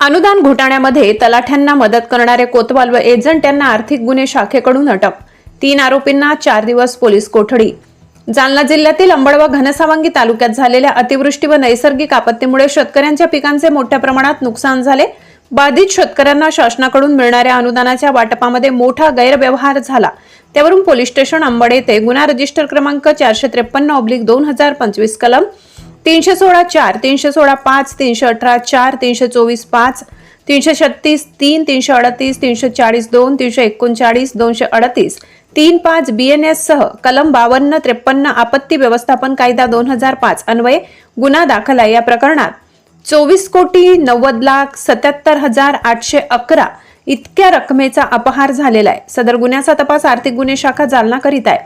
अनुदान घोटाळ्यामध्ये तलाठ्यांना मदत करणारे कोतवाल व एजंट यांना आर्थिक गुन्हे शाखेकडून अटक. तीन आरोपींना चार दिवस पोलीस कोठडी. जालना जिल्ह्यातील अंबड व घनसावंगी तालुक्यात झालेल्या अतिवृष्टी व नैसर्गिक आपत्तीमुळे शेतकऱ्यांच्या पिकांचे मोठ्या प्रमाणात नुकसान झाले. बाधित शेतकऱ्यांना शासनाकडून मिळणाऱ्या अनुदानाच्या वाटपामध्ये मोठा गैरव्यवहार झाला. त्यावरून पोलीस स्टेशन अंबड येथे गुन्हा रजिस्टर क्रमांक चारशे त्रेपन्न ऑब्लिक दोन हजार पंचवीस कलम तीनशे सोळा चार तीनशे सोळा पाच तीनशे अठरा चार तीनशे चोवीस पाच तीनशे छत्तीस तीन तीनशे अडतीस तीनशे चाळीस दोन तीनशे एकोणचाळीस दोनशे अडतीस तीन पाच बी एन एस सह कलम बावन्न त्रेपन्न आपत्ती व्यवस्थापन कायदा दोन हजार पाच अन्वये गुन्हा दाखल आहे. या प्रकरणात चोवीस कोटी नव्वद लाख सत्याहत्तर हजार आठशे अकरा इतक्या रकमेचा अपहार झालेला आहे. सदर गुन्ह्याचा तपास आर्थिक गुन्हे शाखा जालना करीत आहे.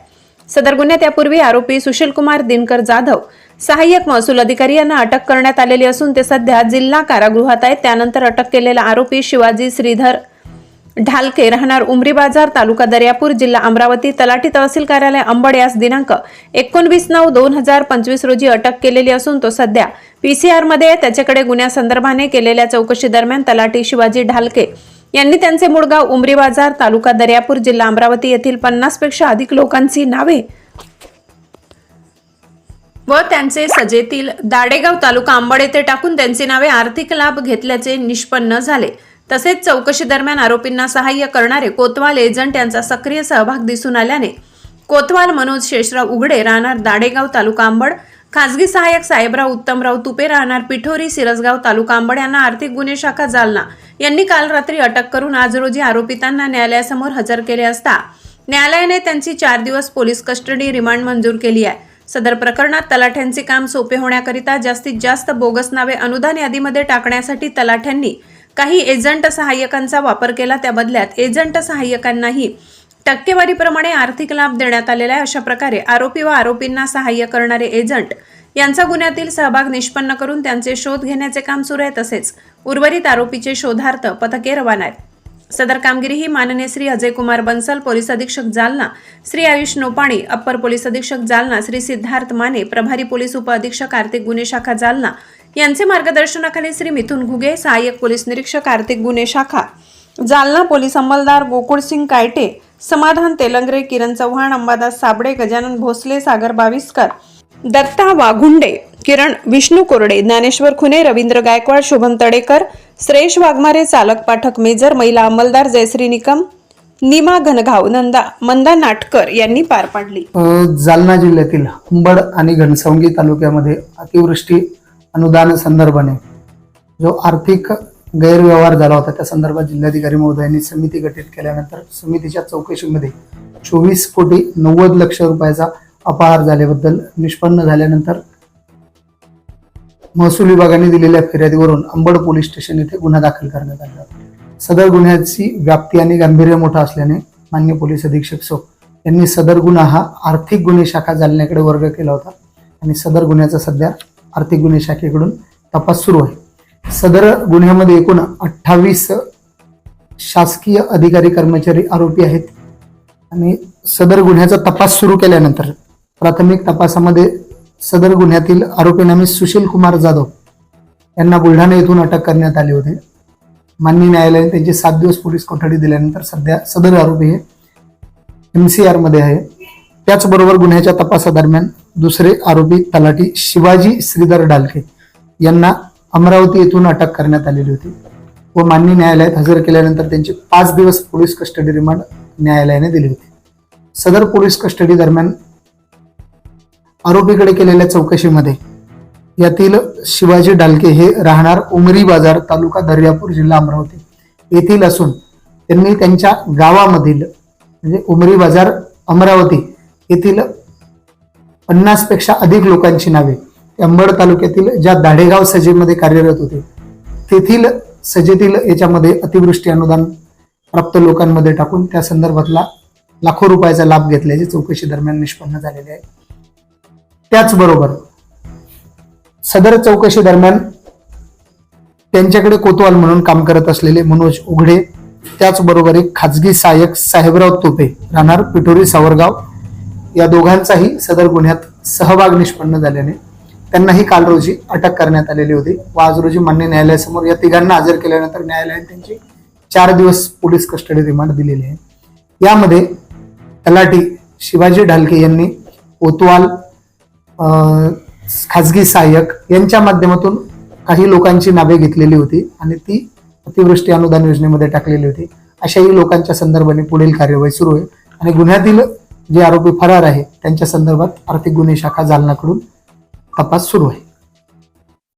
सदर गुन्ह्यात यापूर्वी आरोपी सुशीलकुमार दिनकर जाधव सहाय्यक महसूल अधिकारी यांना अटक करण्यात आलेली असून ते सध्या जिल्हा कारागृहात आहेत. त्यानंतर अटक केलेला आरोपी शिवाजी श्रीधर ढालके राहणार उमरी बाजार तालुका दर्यापूर जिल्हा अमरावती तलाठी तहसील कार्यालय अंबड यास दिनांक एकोणवीस नऊ दोन हजार पंचवीस रोजी अटक केलेली असून तो सध्या पीसीआरमध्ये त्याच्याकडे गुन्ह्यासंदर्भाने केलेल्या चौकशी दरम्यान तलाठी शिवाजी ढालके यांनी त्यांचे मूळ गाव उमरी बाजार तालुका दर्यापूर जिल्हा अमरावती येथील पन्नासपेक्षा अधिक लोकांची नावे व त्यांचे सजेतील दाडेगाव तालुका आंबड येथे टाकून त्यांची नावे आर्थिक लाभ घेतल्याचे निष्पन्न झाले. तसेच चौकशी दरम्यान आरोपींना सहाय्य करणारे कोतवाल एजंट यांचा सक्रिय सहभाग दिसून आल्याने कोतवाल मनोज शेषराव उघडे राहणार दाडेगाव तालुका आंबड खासगी सहाय्यक साहेबराव उत्तमराव तुपे राहणार पिठोरी सिरसगाव तालुका अंबड यांना आर्थिक गुन्हे शाखा जालना. यांनी काल रात्री अटक करून आज रोजी आरोपितांना न्यायालयासमोर हजर केले असता. न्यायालयाने त्यांची चार दिवस पोलीस कस्टडी रिमांड मंजूर केली आहे. सदर प्रकरणात तलाठ्यांचे काम सोपे होण्याकरिता जास्तीत जास्त बोगस नावे अनुदान यादीमध्ये टाकण्यासाठी तलाठ्यांनी काही एजंट सहाय्यकांचा वापर केला. त्या बदल्यात एजंट सहाय्यकांनाही टक्केवारीप्रमाणे आर्थिक लाभ देण्यात आलेला आहे. अशा प्रकारे आरोपी व आरोपींना सहाय्य करणारे एजंट यांचा गुन्ह्यातील सहभाग निष्पन्न करून त्यांचे शोध घेण्याचे काम सुरू आहे. तसेच उर्वरित आरोपीचे शोधार्थ पथके रवाना आहेत. सदर कामगिरी ही माननीय श्री अजय कुमार बन्सल पोलीस अधीक्षक जालना श्री आयुष नोपाणी अप्पर पोलीस अधीक्षक जालना श्री सिद्धार्थ माने प्रभारी पोलीस उपअधीक्षक आर्थिक गुन्हे शाखा जालना यांचे मार्गदर्शनाखाली श्री मिथुन घुगे सहाय्यक पोलीस निरीक्षक आर्थिक गुन्हे शाखा जालना पोलीस अंमलदार गोकुळसिंग कायटे समाधान तेलंगरे किरण चव्हाण अंबादास साबळे गजानन भोसले सागर बाविस्कर दत्ता वाघुंडे किरण विष्णू कोरडे ज्ञानेश्वर खुने रवींद्र गायकवाड शुभम तडेकर श्रेयश वाघमारे चालक पाठक मेजर महिला अंमलदार जयश्री निकम निमा घनघाव नंदा मंदा नाटकर यांनी पार पाडली. जालना जिल्ह्यातील अंबड आणि घनसवंगी तालुक्यामध्ये अतिवृष्टी अनुदान संदर्भाने जो आर्थिक गैरव्यवहार झाला होता त्या संदर्भात जिल्हाधिकारी महोदयांनी समिती गठीत केल्यानंतर समितीच्या चौकशीमध्ये चोवीस कोटी नव्वद लक्ष रुपयाचा अपहार झाल्याबद्दल निष्पन्न झाल्यानंतर महसूल विभागाने दिलेल्या फिर्यादीवरून अंबड पोलीस स्टेशन येथे गुन्हा दाखल करण्यात आला होता. सदर गुन्ह्याची व्याप्ती आणि गांभीर्य मोठा असल्याने मान्य पोलीस अधीक्षक सो यांनी सदर गुन्हा हा आर्थिक गुन्हे शाखा जालन्याकडे वर्ग केला होता आणि सदर गुन्ह्याचा सध्या आर्थिक गुन्हे शाखेकडून तपास सुरू आहे सदर गुन्ह्यामध्ये एकूण अठ्ठावीस शासकीय अधिकारी कर्मचारी आरोपी आहेत. आणि सदर गुन्ह्याचा तपास सुरू केल्यानंतर प्राथमिक तपासामध्ये सदर गुन्ह्यातील आरोपी नामी सुशील कुमार जाधव यांना बुलढाणा येथून अटक करण्यात आली होती. माननीय न्यायालयाने त्यांची सात दिवस पोलीस कोठडी दिल्यानंतर सध्या सदर आरोपी हे एम सी आरमध्ये आहे. त्याचबरोबर गुन्ह्याच्या तपासादरम्यान दुसरे आरोपी तलाठी शिवाजी श्रीधर डालके यांना अमरावती येथून अटक करण्यात आलेली होती व मान्य न्यायालयात हजर केल्यानंतर त्यांची पाच दिवस पोलीस कस्टडी रिमांड न्यायालयाने दिली होती. सदर पोलीस कस्टडी दरम्यान आरोपीकडे केलेल्या चौकशीमध्ये यातील शिवाजी डालके हे राहणार उमरी बाजार तालुका दर्यापूर जिल्हा अमरावती येथील असून त्यांनी त्यांच्या गावामधील म्हणजे उमरी बाजार अमरावती येथील पन्नासपेक्षा अधिक लोकांची नावे अंबड तालुक्यातील ज्या दाढेगाव सजेमध्ये कार्यरत होते तेथील सजेतील याच्यामध्ये अतिवृष्टी अनुदान प्राप्त लोकांमध्ये टाकून त्या संदर्भातला लाखो रुपयाचा लाभ घेतल्याचे चौकशी दरम्यान निष्पन्न झालेले आहे. त्याचबरोबर सदर चौकशी दरम्यान त्यांच्याकडे कोतवाल म्हणून काम करत असलेले मनोज उघडे त्याचबरोबर एक खाजगी सहाय्यक साहेबराव तोपे राहणार पिठोरी सावरगाव या दोघांचाही सदर गुन्ह्यात सहभाग निष्पन्न झाल्याने त्यांनाही काल रोजी अटक करण्यात आलेली होती. व आज रोजी मान्य न्यायालयासमोर या तिघांना हजर केल्यानंतर न्यायालयाने त्यांची चार दिवस पोलीस कस्टडी रिमांड दिलेली आहे. यामध्ये तलाठी शिवाजी ढालके यांनी कोतवाल अं, खाजगी सहाय्यक यांच्या माध्यमातून काही लोकांची नावे घेतलेली होती आणि ती अतिवृष्टी अनुदान योजनेमध्ये टाकलेली होती. अशाही लोकांच्या संदर्भाने पुढील कार्यवाही सुरू आहे. आणि गुन्ह्यातील जे आरोपी फरार आहे त्यांच्या संदर्भात आर्थिक गुन्हे शाखा जालनाकडून तपास सुरू आहे.